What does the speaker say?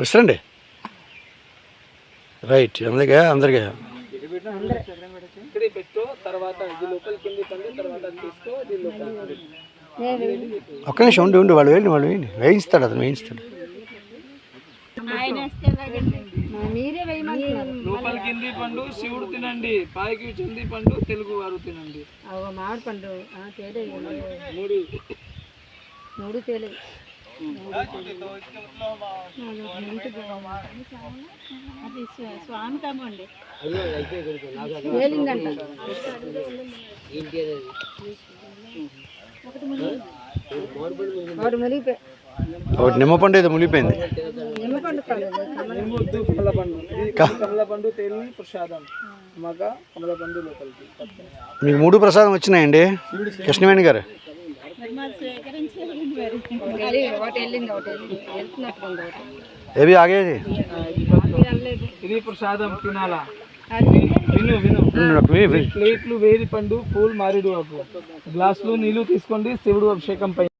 విసరండి right అందుకే అందరికీ. ఒక్క నిమిషం ఉండి ఉండి వాళ్ళు వేయండి వాళ్ళు వేయండి వేయిస్తాడు అతను వేయిస్తాడు. మీరే కింది పండు శివుడు తినండి పైకి చెంది పండు తెలుగు వారు తినండి మామిడి పండు మూడు. మూడు తేలేదు అది స్వా- స్వామి కమ్మండి తేలిందంట ఒకటి ఒకటి నిమ్మపండు ఏదో మునిగిపోయింది. పండు పండు పండు మీకు మూడు ప్రసాదం వచ్చినాయండి కృష్ణవేణి గారు? ఏవి ఆగేది? ఇది ప్రసాదం తినాలా? విను విను. ప్లేట్లు వేడి పండు పూల్ మారేడు ఆకు. గ్లాసులు నీళ్ళు తీసుకోండి శివుడు అభిషేకం పై